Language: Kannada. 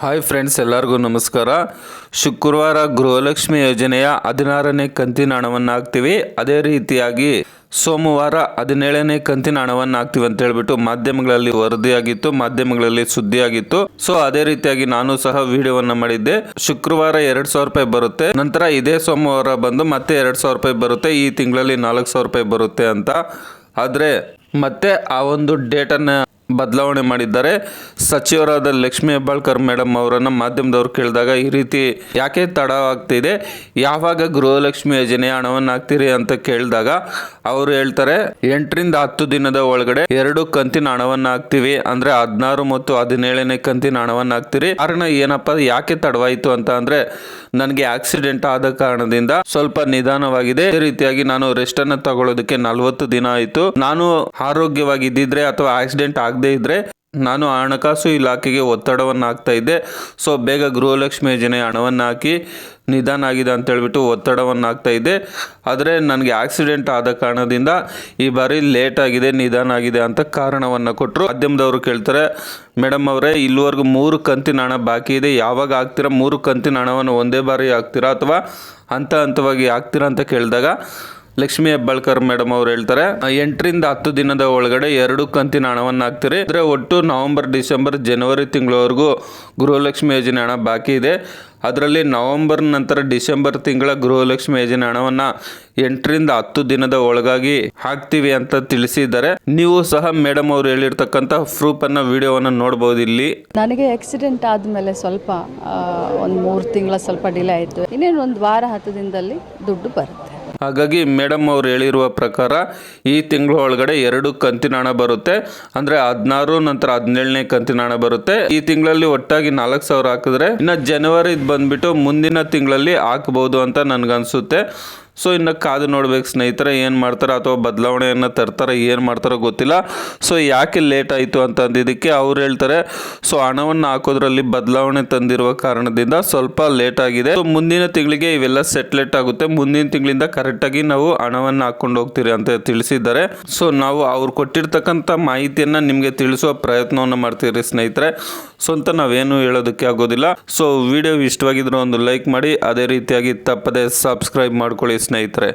ಹಾಯ್ ಫ್ರೆಂಡ್ಸ್ ಎಲ್ಲರಿಗೂ ನಮಸ್ಕಾರ. ಶುಕ್ರವಾರ ಗೃಹಲಕ್ಷ್ಮಿ ಯೋಜನೆಯ ಹದಿನಾರನೇ ಕಂತಿನ ಹಣವನ್ನು ಹಾಕ್ತೀವಿ ಅದೇ ರೀತಿಯಾಗಿ ಸೋಮವಾರ ಹದಿನೇಳನೇ ಕಂತಿನ ಹಣವನ್ನು ಹಾಕ್ತೀವಿ ಅಂತ ಹೇಳ್ಬಿಟ್ಟು ಮಾಧ್ಯಮಗಳಲ್ಲಿ ವರದಿಯಾಗಿತ್ತು, ಮಾಧ್ಯಮಗಳಲ್ಲಿ ಸುದ್ದಿಯಾಗಿತ್ತು. ಸೊ ಅದೇ ರೀತಿಯಾಗಿ ನಾನು ಸಹ ವಿಡಿಯೋವನ್ನ ಮಾಡಿದ್ದೆ. ಶುಕ್ರವಾರ ಎರಡ್ ಸಾವಿರ ರೂಪಾಯಿ ಬರುತ್ತೆ. ನಂತರ ಇದೇ ಸೋಮವಾರ ಬಂದು ಮತ್ತೆ ಎರಡ್ ಸಾವಿರ ರೂಪಾಯಿ ಬರುತ್ತೆ. ಈ ತಿಂಗಳಲ್ಲಿ ನಾಲ್ಕು ಸಾವಿರ ರೂಪಾಯಿ ಬರುತ್ತೆ ಅಂತ. ಆದರೆ ಮತ್ತೆ ಆ ಒಂದು ಡೇಟನ್ನು ಬದಲಾವಣೆ ಮಾಡಿದ್ದಾರೆ. ಸಚಿವರಾದ ಲಕ್ಷ್ಮೀ ಹೆಬ್ಬಾಳ್ಕರ್ ಮೇಡಮ್ ಅವರನ್ನು ಮಾಧ್ಯಮದವ್ರು ಕೇಳಿದಾಗ ಈ ರೀತಿ ಯಾಕೆ ತಡವಾಗ್ತಿದೆ ಯಾವಾಗ ಗೃಹಲಕ್ಷ್ಮಿ ಯೋಜನೆ ಹಣವನ್ನು ಹಾಕ್ತೀರಿ ಅಂತ ಕೇಳಿದಾಗ ಅವರು ಹೇಳ್ತಾರೆ, ಎಂಟರಿಂದ ಹತ್ತು ದಿನದ ಒಳಗಡೆ ಎರಡು ಕಂತಿನ ಹಣವನ್ನು ಹಾಕ್ತೀವಿ. ಅಂದರೆ ಹದಿನಾರು ಮತ್ತು ಹದಿನೇಳನೇ ಕಂತಿನ ಹಣವನ್ನು ಹಾಕ್ತೀರಿ. ಕಾರಣ ಏನಪ್ಪ? ಯಾಕೆ ತಡವಾಯಿತು ಅಂತ ಅಂದರೆ, ನನಗೆ ಆಕ್ಸಿಡೆಂಟ್ ಆದ ಕಾರಣದಿಂದ ಸ್ವಲ್ಪ ನಿಧಾನವಾಗಿದೆ. ಈ ರೀತಿಯಾಗಿ ನಾನು ರೆಸ್ಟ್ ಅನ್ನ ತಗೊಳ್ಳೋದಕ್ಕೆ ನಲವತ್ತು ದಿನ ಆಯಿತು. ನಾನು ಆರೋಗ್ಯವಾಗಿದ್ದಿದ್ರೆ ಅಥವಾ ಆಕ್ಸಿಡೆಂಟ್ ಆಗದೇ ಇದ್ರೆ ನಾನು ಹಣಕಾಸು ಇಲಾಖೆಗೆ ಒತ್ತಡವನ್ನು ಹಾಕ್ತಾ ಇದ್ದೆ. ಸೊ ಬೇಗ ಗೃಹಲಕ್ಷ್ಮಿ ಯೋಜನೆ ಹಣವನ್ನು ಹಾಕಿ ನಿಧಾನ ಆಗಿದೆ ಅಂತ ಹೇಳ್ಬಿಟ್ಟು ಒತ್ತಡವನ್ನು ಹಾಕ್ತಾ ಇದ್ದೆ. ಆದರೆ ನನಗೆ ಆಕ್ಸಿಡೆಂಟ್ ಆದ ಕಾರಣದಿಂದ ಈ ಬಾರಿ ಲೇಟ್ ಆಗಿದೆ, ನಿಧಾನ ಆಗಿದೆ ಅಂತ ಕಾರಣವನ್ನು ಕೊಟ್ಟರು ಮಾಧ್ಯಮದವರು ಕೇಳ್ತಾರೆ ಮೇಡಮ್ ಅವರೇ, ಇಲ್ಲಿವರೆಗೂ ಮೂರು ಕಂತಿನ ಹಣ ಬಾಕಿ ಇದೆ. ಯಾವಾಗ ಹಾಕ್ತೀರಾ? ಮೂರು ಕಂತಿನ ಹಣವನ್ನು ಒಂದೇ ಬಾರಿ ಹಾಕ್ತೀರಾ ಅಥವಾ ಹಂತ ಹಂತವಾಗಿ ಹಾಕ್ತೀರಾ? ಅಂತ ಕೇಳಿದಾಗ ಲಕ್ಷ್ಮೀ ಹೆಬ್ಬಾಳ್ಕರ್ ಮೇಡಮ್ ಅವ್ರು ಹೇಳ್ತಾರೆ ಎಂಟರಿಂದ ಹತ್ತು ದಿನದ ಒಳಗಡೆ ಎರಡು ಕಂತಿನ ಹಣವನ್ನು ಹಾಕ್ತೀರಿ. ಅಂದರೆ ಒಟ್ಟು ನವೆಂಬರ್, ಡಿಸೆಂಬರ್, ಜನವರಿ ತಿಂಗಳವರೆಗೂ ಗೃಹಲಕ್ಷ್ಮಿ ಯೋಜನೆ ಹಣ ಬಾಕಿ ಇದೆ. ಅದರಲ್ಲಿ ನವೆಂಬರ್ ನಂತರ ಡಿಸೆಂಬರ್ ತಿಂಗಳ ಗೃಹಲಕ್ಷ್ಮಿ ಯೋಜನೆ ಹಣವನ್ನು ಎಂಟರಿಂದ ಹತ್ತು ದಿನದ ಒಳಗಾಗಿ ಹಾಕ್ತೀವಿ ಅಂತ ತಿಳಿಸಿದ್ದಾರೆ. ನೀವು ಸಹ ಮೇಡಮ್ ಅವರು ಹೇಳಿರ್ತಕ್ಕಂಥ ಪ್ರೂಫನ್ನು ವಿಡಿಯೋವನ್ನು ನೋಡಬಹುದು ಇಲ್ಲಿ. ನನಗೆ ಆಕ್ಸಿಡೆಂಟ್ ಆದಮೇಲೆ ಸ್ವಲ್ಪ ಒಂದು ಮೂರು ತಿಂಗಳ ಸ್ವಲ್ಪ ಡಿಲೇ ಆಯಿತು. ಇನ್ನೇನು ಒಂದು ವಾರ ಹತ್ತು ದಿನದಲ್ಲಿ ದುಡ್ಡು ಬರುತ್ತೆ. ಹಾಗಾಗಿ ಮೇಡಮ್ ಅವ್ರು ಹೇಳಿರುವ ಪ್ರಕಾರ ಈ ತಿಂಗಳ ಒಳಗಡೆ ಎರಡು ಕಂತಿನ ಹಣ ಬರುತ್ತೆ. ಅಂದರೆ ಹದಿನಾರು ನಂತರ ಹದಿನೇಳನೇ ಕಂತಿನ ಹಣ ಬರುತ್ತೆ. ಈ ತಿಂಗಳಲ್ಲಿ ಒಟ್ಟಾಗಿ ನಾಲ್ಕು ಸಾವಿರ ಹಾಕಿದ್ರೆ ಇನ್ನು ಜನವರಿ ಬಂದ್ಬಿಟ್ಟು ಮುಂದಿನ ತಿಂಗಳಲ್ಲಿ ಹಾಕಬಹುದು ಅಂತ ನನ್ಗನ್ಸುತ್ತೆ. ಸೊ ಇನ್ನು ಕಾದು ನೋಡ್ಬೇಕು ಸ್ನೇಹಿತರೆ, ಏನು ಮಾಡ್ತಾರೆ ಅಥವಾ ಬದಲಾವಣೆಯನ್ನು ತರ್ತಾರೆ, ಏನು ಮಾಡ್ತಾರೋ ಗೊತ್ತಿಲ್ಲ. ಸೊ ಯಾಕೆ ಲೇಟ್ ಆಯಿತು ಅಂತ ಅಂದಿದ್ದಕ್ಕೆ ಅವ್ರು ಹೇಳ್ತಾರೆ. ಸೊ ಹಣವನ್ನು ಹಾಕೋದ್ರಲ್ಲಿ ಬದಲಾವಣೆ ತಂದಿರುವ ಕಾರಣದಿಂದ ಸ್ವಲ್ಪ ಲೇಟ್ ಆಗಿದೆ. ಸೊ ಮುಂದಿನ ತಿಂಗಳಿಗೆ ಇವೆಲ್ಲ ಸೆಟ್ಲೆಟ್ ಆಗುತ್ತೆ. ಮುಂದಿನ ತಿಂಗಳಿಂದ ಕರೆಕ್ಟಾಗಿ ನಾವು ಹಣವನ್ನು ಹಾಕ್ಕೊಂಡು ಹೋಗ್ತೀರಿ ಅಂತ ತಿಳಿಸಿದ್ದಾರೆ. ಸೊ ನಾವು ಅವ್ರು ಕೊಟ್ಟಿರ್ತಕ್ಕಂಥ ಮಾಹಿತಿಯನ್ನು ನಿಮಗೆ ತಿಳಿಸುವ ಪ್ರಯತ್ನವನ್ನು ಮಾಡ್ತೀರಿ ಸ್ನೇಹಿತರೆ. ಸೊ ಅಂತ ನಾವೇನು ಹೇಳೋದಕ್ಕೆ ಆಗೋದಿಲ್ಲ. ಸೊ ವಿಡಿಯೋ ಇಷ್ಟವಾಗಿದ್ರೆ ಒಂದು ಲೈಕ್ ಮಾಡಿ. ಅದೇ ರೀತಿಯಾಗಿ ತಪ್ಪದೆ ಸಬ್ಸ್ಕ್ರೈಬ್ ಮಾಡ್ಕೊಳ್ಳಿ ಸ್ನೇಹಿತರೆ